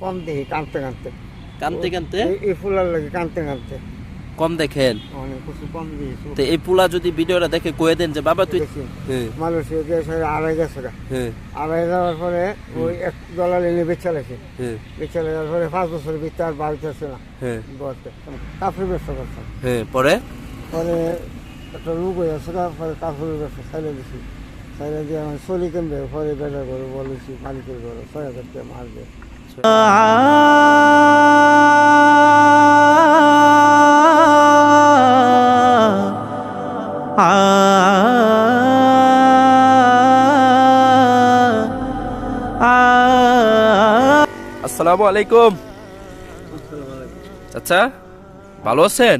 কম দেখি কানতে কানতে। কানতে কানতে? এই- ফুলার লাগে কানতে কানতে। কম দেখেন? অনেক কিছু কম তো এই পুলা যদি ভিডিওটা দেখে কয়ে দেন যে বাবা তুই দেখি। হ্যাঁ। মালয়েশিয়া আড়াই গেছে। হ্যাঁ। আড়াই যাওয়ার পরে ওই এক ডলার এনে বেচা হ্যাঁ। বেচা যাওয়ার পরে পাঁচ বছরের ভিতরে আর বাড়িতে আসে না। কাপড় ব্যবসা করতাম পরে? পরে একটা রোগ হয়ে আছে গা, পরে কাপড়ের ব্যবসা ছাইলে দিছি। ছাইলে দিয়ে আমার চলি কিনবে পরে বেটার করে বলেছি মালিকের করে ছয় হাজার টাকা মারবে। আসসালামু আলাইকুম। চাচা ভালো আছেন?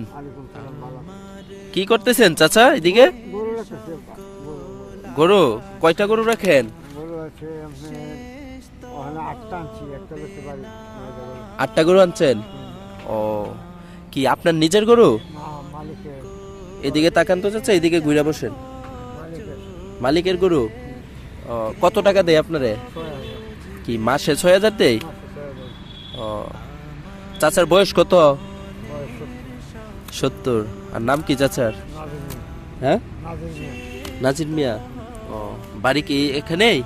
কি করতেছেন চাচা এদিকে? গরু কয়টা গরু রাখেন? আটটা বাড়ি নয়টা গরু। আনছেন? ও কি আপনার নিজের গরু? মালিকের। এদিকে তাকান তো চাচা এদিকে ঘুরে বসেন। মালিকের। গরু? কত টাকা দেয় আপনারে? কি মাসে ছয় হাজার দেয়? ও চাচার বয়স কত? সত্তর। আর নাম কি চাচার? হ্যাঁ? নাজির মিয়া। ও বাড়ি কি এখানেই।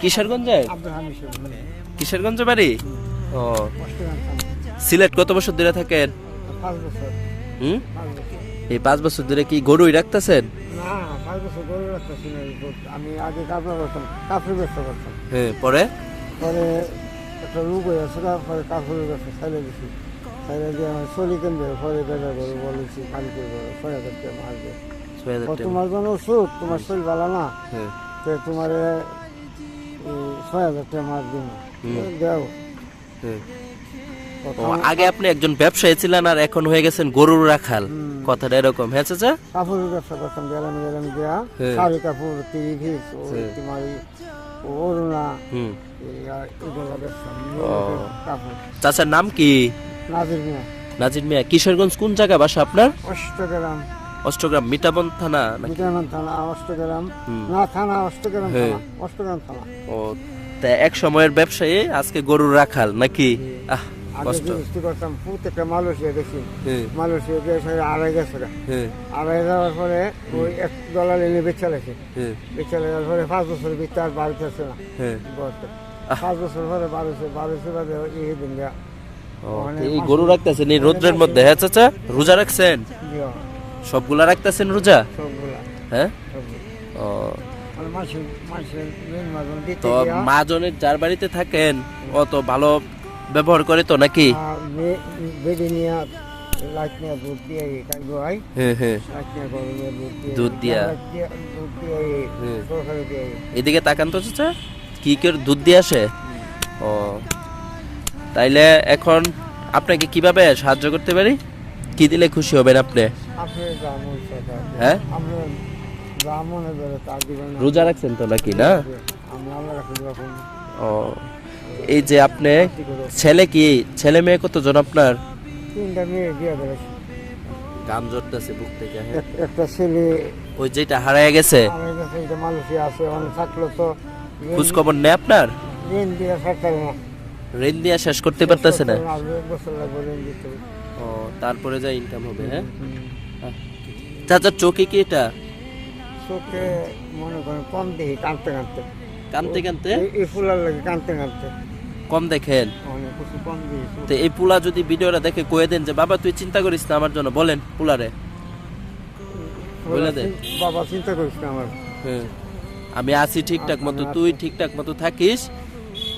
কিশোরগঞ্জে? কিশোরগঞ্জ বাড়ি? ও। সিলেট কত বছর ধরে থাকেন? হুম? এই পাঁচ বছর ধরে কি গরুই রাখতেছেন। আমি আগে কাপড় করতাম কাপড় ব্যবসা করতাম। হ্যাঁ পরে? পরে একটা রোগ হয়ে আছে ছাইলে ছাইলে দিয়ে আমার চলি পরে করে বলেছি ছয় হাজার টাকা মারবে। তোমার জন্য ওষুধ তোমার শরীর ভালো না। হ্যাঁ। তোমার ছয় হাজার টাকা। দেও। হ্যাঁ আগে আপনি একজন ব্যবসায়ী ছিলেন আর এখন হয়ে গেছেন গরুর রাখাল। কথাটা এরকম হ্যাঁ চাচা? কাপড়ের ব্যবসা করতাম গেলাম গেলাম হ্যাঁ। শাড়ি কাপড় তিরি ভিস হ্যাঁ। তোমার অরুণা চাচার নাম কি? নাজির মিয়া। নাজির মিয়া কিশোরগঞ্জ কোন জায়গা বাসা আপনার? অষ্টগ্রাম। অষ্টগ্রাম মিটাবন থানা বিটামান থানা অষ্টগ্রাম। না থানা অষ্টগ্রাম হ্যাঁ। থানা অষ্টগ্রাম থানা। ও তা এক সময়ের ব্যবসায়ী আজকে গরুর রাখাল নাকি? আহ আগে কষ্ট। করতাম প্রত্যেকটা মালয়েশিয়া হ্যাঁ। মালয়েশিয়া আড়াই গেছে। হ্যাঁ। আড়াই যাওয়ার পরে ওই এক ডলার এনে বেচা লেছে হ্যাঁ। বেচা পরে পাঁচ আর বাড়িতে না। পাঁচ বছর পরে বাদে এই দিন এই গরু রাখতেছেন এই রোদ্রের মধ্যে হ্যাঁ চাচা? রোজা রাখছেন? সবগুলা রাখতেছেন রোজা? সবগুলা। হ্যাঁ? ও। মানে তো মাজনের যার বাড়িতে থাকেন ও তো ভালো ব্যবহার করে তো নাকি? দুধ দিয়ে হয় হ্যাঁ। হ্যাঁ। এদিকে তাকান তো চাচা কি করে দুধ দিয়ে আসে? ও। তাইলে এখন আপনাকে কীভাবে সাহায্য করতে পারি? কি দিলে খুশি হবেন আপনি। হ্যাঁ? রোজা রাখছেন তো নাকি, না? ও, এই যে আপনি ছেলে কি, ছেলে মেয়ে কতজন আপনার? তিনটা মেয়ে গান জড়তেছে বুক থেকে। একটা ছেলে ওই যেটা হারায় গেছে? কাছে মানুষই আছে অনেক থাকল তো খোঁজ খবর নেই আপনার? ঋণ দিয়ে সরকার ঋণ দিয়ে শেষ করতে পারতেছে না? ও, তারপরে যা ইনকাম হবে হ্যাঁ? চাচা চোখে কি এটা? চোখে মনে করেন কম দেখি কানতে কানতে কানতে কানতে এই- ফুলার লাগে কানতে কানতে কম দেখেন? অনেক কিছু কম দিয়েছি তো এই পুলা যদি ভিডিওটা দেখে কয়ে দেন যে বাবা তুই চিন্তা করিস না আমার জন্য বলেন পুলারে বলে দে। বাবা চিন্তা করিস না আমার। হ্যাঁ। আমি আছি ঠিকঠাক মতো তুই ঠিকঠাক মতো থাকিস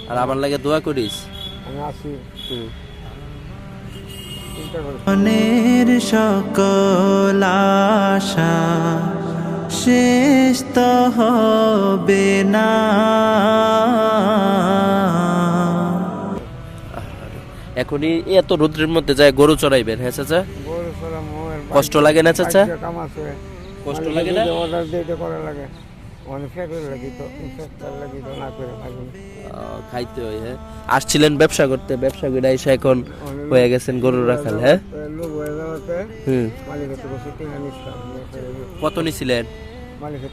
আর আমার লাগে দোয়া করিস। আমি আছি। হুম। মনের সকল আশা শেষ তো হবে না। এখনই এত রৌদ্রের মধ্যে যায় গরু চড়াইবেন হ্যাঁ চাচা? কষ্ট লাগে না চাচা? কষ্ট মানে লাগে না? অর্ডার দিতে করা লাগে অনেক ফ্যাক্টরি লাগি তো ইনফেক্টার লাগি তো না করে থাকি আহ, খাইতে হয় হ্যাঁ। আসছিলেন ব্যবসা করতে ব্যবসা করে এসে এখন হয়ে গেছেন গরু রাখাল হ্যাঁ? হুম। কত নিছিলেন?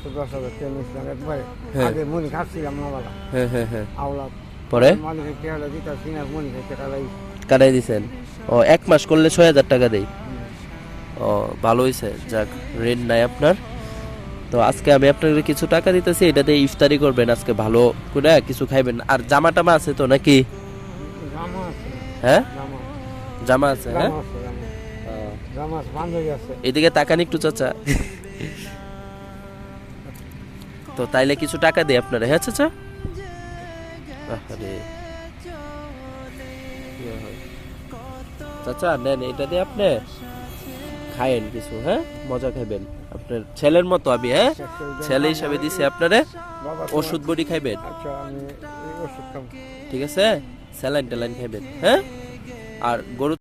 তো দশ হাজার টাকা একবারে। হ্যাঁ। আগে মনি খাচ্ছিলাম হ্যাঁ হ্যাঁ হ্যাঁ। আওলা পরে? মালিকের টাকাটা মনিকের টাকাটাই কাটাই দিছেন? ও এক মাস করলে ছয় হাজার টাকা দেই। ও ভালো হয়েছে যাক ঋণ নাই আপনার। তো আজকে আমি আপনাকে কিছু টাকা দিতেছি এটা দিয়ে ইফতারি করবেন আজকে ভালো করে কিছু খাইবেন। আর জামা টামা আছে তো নাকি? জামা আছে। হ্যাঁ? জামা আছে। হ্যাঁ? এদিকে তাকান একটু চাচা। তো তাইলে কিছু টাকা দিই আপনারা হ্যাঁ চাচা? চাচা, নেন, এটা দিয়ে আপনি খায়েন কিছু হ্যাঁ? মজা খাবেন আপনার ছেলের মতো আমি হ্যাঁ? ছেলে হিসাবে দিছি আপনারে, ওষুধ বড়ি খাইবেন। ঠিক আছে? স্যালাইন ট্যালাইন খাইবেন হ্যাঁ? আর গরু